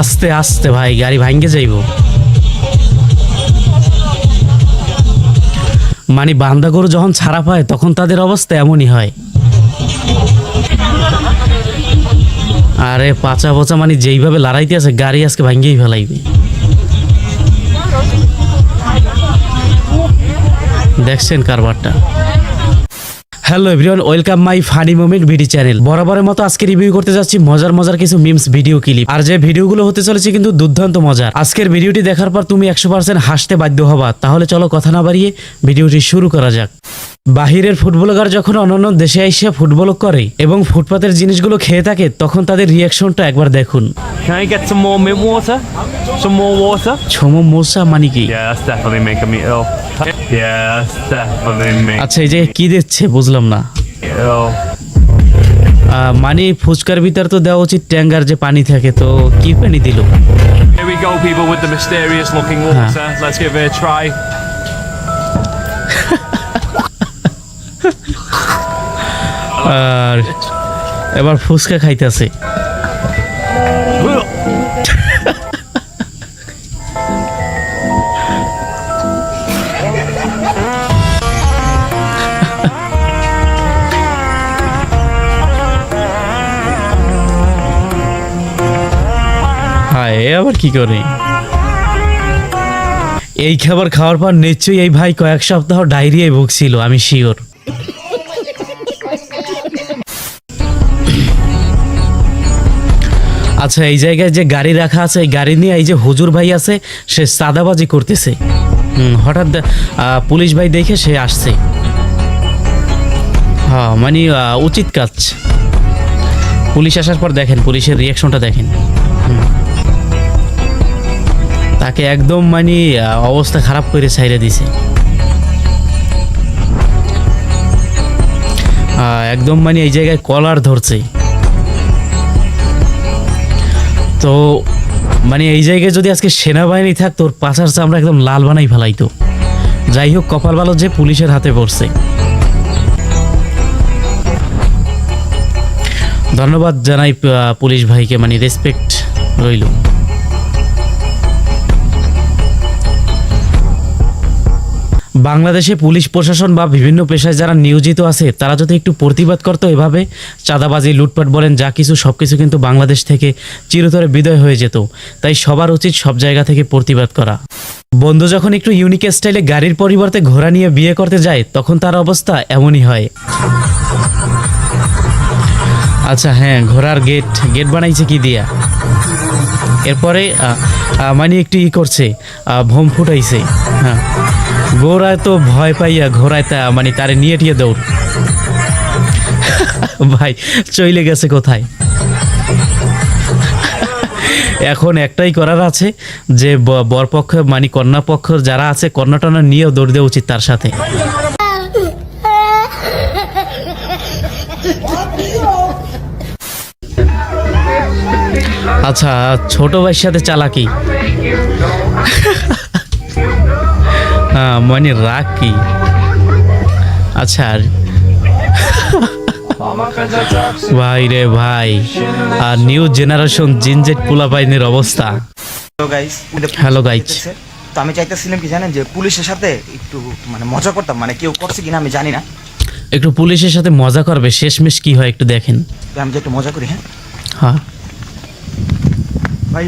আস্তে আস্তে ভাই, গাড়ি ভাঙ্গে যাইব। মানে বান্দা গরু যখন ছাড়া পায়, তখন তাদের অবস্থা এমনই হয়। আরে পাচা পচা মানে যেইভাবে লড়াইতে আছে, গাড়ি আজকে ভাঙ্গেই ফেলাইবে। দেখছেন কারবারটা? Hello everyone welcome my funny moment video channel বরাবরের মতো আজকে রিভিউ করতে যাচ্ছি মজার মজার কিছু মিমস ভিডিও ক্লিপ আর যে ভিডিওগুলো হতে চলেছে কিন্তু দুর্দান্ত মজার। আজকের ভিডিওটি দেখার পর তুমি একশো হাসতে বাধ্য হবা। তাহলে চলো কথা না বাড়িয়ে ভিডিওটি শুরু করা যাক। বাহিরের ফুটবলার যখন অন্যান্য দেশে এসে ফুটবল করে এবং ফুটপাতের জিনিসগুলো খেয়ে থাকে তখন তাদের রিয়াকশনটা একবার দেখুন। মানে আচ্ছা এই যে কি দিচ্ছে বুঝলাম না। মানে ফুচকার ভিতর তো দেওয়া উচিত ট্যাঙ্গার যে পানি থাকে তো কি পানি দিল? Here we go, আর এবার ফুচকা খাইতেছে। হায় আবার কি করে? এই খাবার খাওয়ার পর নিশ্চয়ই এই ভাই কয়েক সপ্তাহ ডায়রিয়ায় ভুগছিল, আমি শিওর আচ্ছা এই জায়গায় যে গাড়ি রাখা আছে, এই গাড়ি নিয়ে এই যে হুজুর ভাই আছে, সে সাদাবাজি করতেছে। হঠাৎ পুলিশ ভাই দেখে সে আসছে। হ্যাঁ মানে উচিত কাজ। পুলিশ আসার পর দেখেন, পুলিশের রিয়াকশনটা দেখেন। তাকে একদম মানে অবস্থা খারাপ করে ছাইরে দিছে। একদম মানে এই জায়গায় কলার ধরছে। তো মানে এই জায়গায় যদি আজকে সেনাবাহিনী থাকতো, ওর পাশার চামড়া একদম লাল বানাই ফেলাইতো। যাই হোক, কপাল ভালো যে পুলিশের হাতে পড়ছে। ধন্যবাদ জানাই পুলিশ ভাইকে মানে রেসপেক্ট রইল। বাংলাদেশে পুলিশ প্রশাসন বা বিভিন্ন পেশায় যারা নিয়োজিত আছে, তারা যদি একটু প্রতিবাদ করতো এভাবে, চাঁদাবাজি, লুটপাট বলেন, যা কিছু, সব কিছু কিন্তু বাংলাদেশ থেকে চিরতরে বিদায় হয়ে যেত। তাই সবার উচিত সব জায়গা থেকে প্রতিবাদ করা। বন্ধু যখন একটু ইউনিক স্টাইলে গাড়ির পরিবর্তে ঘোড়া নিয়ে বিয়ে করতে যায়, তখন তার অবস্থা এমনই হয়। আচ্ছা হ্যাঁ ঘোড়ার গেট গেট বানাইছে কি দিয়া? এরপরে মানে একটু ই করছে ভোম ফুটাইছে হ্যাঁ। গোড়ায় তো ভয় পাইয়া ঘোড়ায় তা মানে তারে নিয়ে টিয়ে দৌড়। ভাই, চইলে গেছে কোথায়? এখন একটাই করার আছে যে বরপক্ষ মানে কন্যা পক্ষ যারা আছে কন্যা টন্যা নিয়েও দৌড় দেওয়া উচিত তার সাথে। আচ্ছা ছোট ভাইয়ের সাথে চালাকি। মানে রাগ কি আচ্ছা আর ভাই রে ভাই আর নিউ জেনারেশন জিনজেট পোলাপাইনের অবস্থা। Hello guys. তো আমি চাইতেছিলাম কি জানেন যে পুলিশের সাথে একটু মানে মজা করতাম মানে কেউ করছে কিনা আমি জানি না। একটু পুলিশের সাথে মজা করবে শেষমেশ কি হয় একটু দেখেন। আমি যে একটু মজা করি হ্যাঁ? হ্যাঁ। ভাই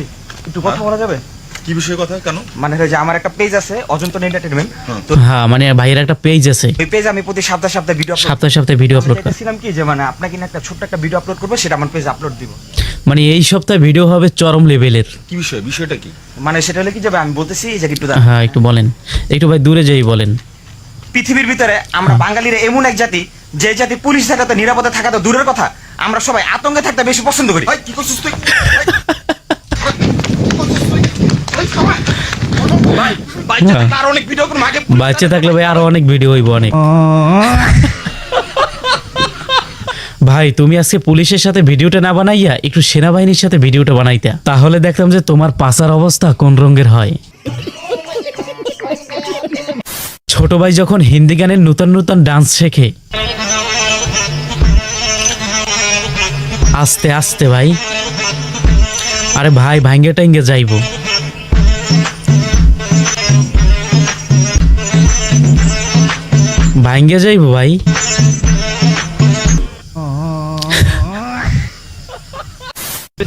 একটু কথা বলা যাবে? কি বিষয়ে কথা? কেন? মানে হলো যে আমার একটা পেজ আছে অজন্তন এন্টারটেনমেন্ট তো হ্যাঁ মানে ভাইয়ের একটা পেজ আছে। ওই পেজ আমি প্রতি সপ্তাহে সপ্তাহে ভিডিও আপলোড সপ্তাহে সপ্তাহে ভিডিও আপলোড করে। চাইতেছিলাম কি যে মানে আপনাকে না একটা ছোট্ট একটা ভিডিও আপলোড করব সেটা আমার পেজে আপলোড দিব। মানে এই সপ্তাহে ভিডিও হবে চরম লেভেলের কি বিষয়? বিষয়টা কি? মানে সেটা হলে কি যাবে আমি বলতেছি যে একটু হ্যাঁ একটু বলেন। একটু ভাই দূরে যাই বলেন। পৃথিবীর ভিতরে আমরা বাঙালিরা এমন এক জাতি যে জাতি পুলিশ থাকাতে নিরাপদে থাকা তো দূরের কথা আমরা সবাই আতঙ্কে থাকতে বেশি পছন্দ করি। ভাই কি করছিস তুই ভাই বাইচে হ্যাঁ। আর অনেক ভিডিও করুন আগে বাচ্চা থাকলে ভাই আরও অনেক ভিডিও হইব, অনেক। ভাই, তুমি আজকে পুলিশের সাথে ভিডিওটা না বানাইয়া একটু সেনাবাহিনীর সাথে ভিডিওটা বানাইতা। তাহলে দেখতাম যে তোমার পাচার অবস্থা কোন রঙের হয়। ছোট ভাই যখন হিন্দি গানের নূতন নূতন ডান্স শেখে, আস্তে আস্তে ভাই, আরে ভাই ভাঙ্গে টাঙ্গে যাইবো। ভাঙ্গে যাইবো ভাই।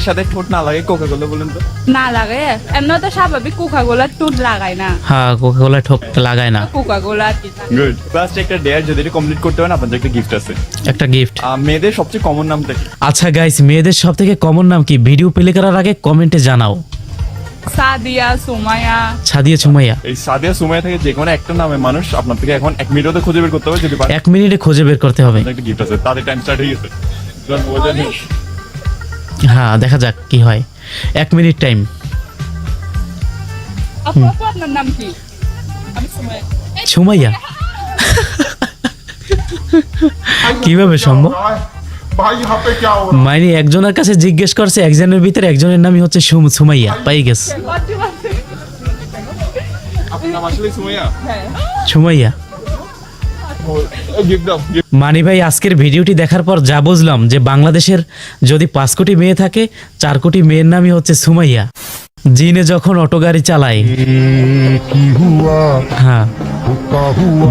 সাথে ঠোঁট না লাগে কোকা কোলা বলেন তো। না লাগে। এমনি তো স্বাভাবিক কোকা গোলা টুট লাগায় না। হ্যাঁ কোকা কোলা ঠোক লাগায় না। কোকা গোলা গুড ফার্স্ট একটা ডেয়ার যদি কমপ্লিট করতে পারেন আপনাদের একটা গিফট আছে। একটা গিফট মেয়েদের সবচেয়ে কমন নামটা কি আচ্ছা গাইস মেয়েদের সব থেকে কমন নাম কি? ভিডিও প্লে করার আগে কমেন্টে জানাও। সাদিয়া সুমায়া ছাদিয়ে ছুমাইয়া এই সাদিয়া সুমাইয়া থেকে যে কোনো একটা নামে মানুষ আপনার থেকে এখন এক মিনিটও খুঁজে বের করতে হবে যদি এক মিনিটে খুঁজে বের করতে হবে। একটা গিফট আছে তাদের টাইম স্টার্ট হয়ে গেছে. হ্যাঁ দেখা যাক কি হয়। এক মিনিট টাইম আপু আপু আপনার নাম কি? আমি ছুমাইয়া কীভাবে সম্ভব? ভাই হাতে কি মানে একজনের কাছে জিজ্ঞেস করছে একজনের ভিতরে একজনের নামই হচ্ছে সুমাইয়া পাই গেস সুমাইয়া? মানি ভাই আজকের ভিডিওটি দেখার পর যা বুঝলাম যে বাংলাদেশের যদি পাঁচ কোটি মেয়ে থাকে চার কোটি মেয়ের নামই হচ্ছে সুমাইয়া। জিনে যখন অটো গাড়ি চালায় হ্যাঁ?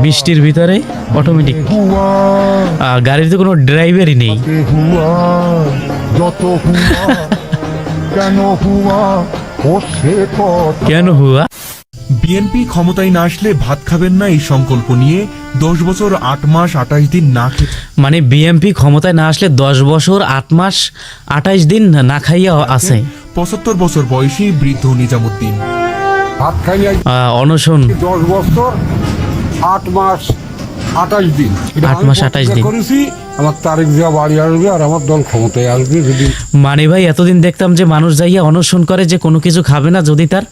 বৃষ্টির ভিতরে অটোমেটিক গাড়ির তো কোনো ড্রাইভারই নেই। কেন হুয়া? বিএনপি ক্ষমতায় না আসলে ভাত খাবেন না এই সংকল্প নিয়ে দশ বছর আট মাস আঠাশ দিন না মানে বিএনপি ক্ষমতায় না আসলে দশ বছর আট মাস আঠাশ দিন না খাইয়া আছে। পঁচাত্তর বছর বয়সী বৃদ্ধ নিজামুদ্দিন। ভাত অনশন। দশ বছর আট মাস আঠাশ দিন। আট মাস আঠাশ দিন। করেছি আমার তারিখ দেওয়া বাড়ি আসবে আর আমার দল ক্ষমতায় আসবে যদি মানে ভাই এতদিন দেখতাম যে মানুষ যাইয়া অনশন করে যে কোনো কিছু খাবে না যদি তার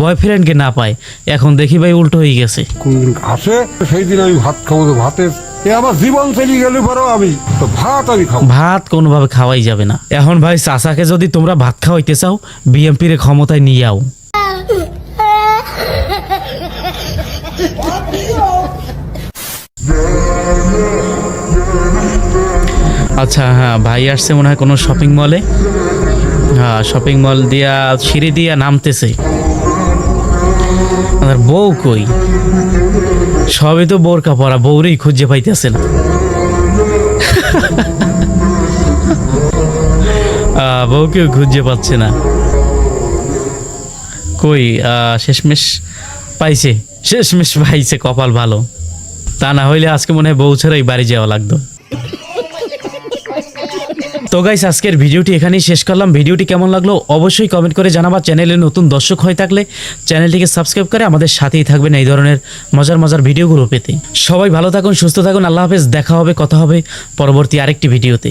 বয়ফ্রেন্ডকে না পায়। এখন দেখি ভাই উল্টো হয়ে গেছে। কোনদিন আসে সেই দিন আমি ভাত খাব তো ভাতের এ আমার জীবন চলে গেলে পরেও আমি তো ভাত আমি খাব। ভাত কোনোভাবে খাওয়াই যাবে না। এখন ভাই চাচাকে যদি তোমরা ভাত খাওয়াইতে চাও বিএমপির ক্ষমতায় নিয়ে আও। আচ্ছা হ্যাঁ ভাই আসছে মনে হয় কোনো শপিং মলে হ্যাঁ শপিং মল দিয়া সিঁড়ি দিয়া নামতেছে। আর বউ কই? সবই তো বোরকা পরা বউরেই খুঁজে পাইতেছে না। আহ, বউকেও খুঁজে পাচ্ছে না। কই শেষমেশ পাইছে শেষমেশ পাইছে কপাল ভালো। তা না হইলে আজকে মনে হয় বউ ছাড়াই বাড়ি যাওয়া লাগতো। তো গাইস আজকের ভিডিওটি এখানেই শেষ করলাম। ভিডিওটি কেমন লাগল অবশ্যই কমেন্ট করে জানাবা। চ্যানেলে নতুন দর্শক হয়ে থাকলে চ্যানেলটিকে সাবস্ক্রাইব করে আমাদের সাথেই থাকবেন এই ধরনের মজার মজার ভিডিওগুলো পেতে। সবাই ভালো থাকুন, সুস্থ থাকুন। আল্লাহ হাফেজ। দেখা হবে, কথা হবে পরবর্তী আরেকটি ভিডিওতে।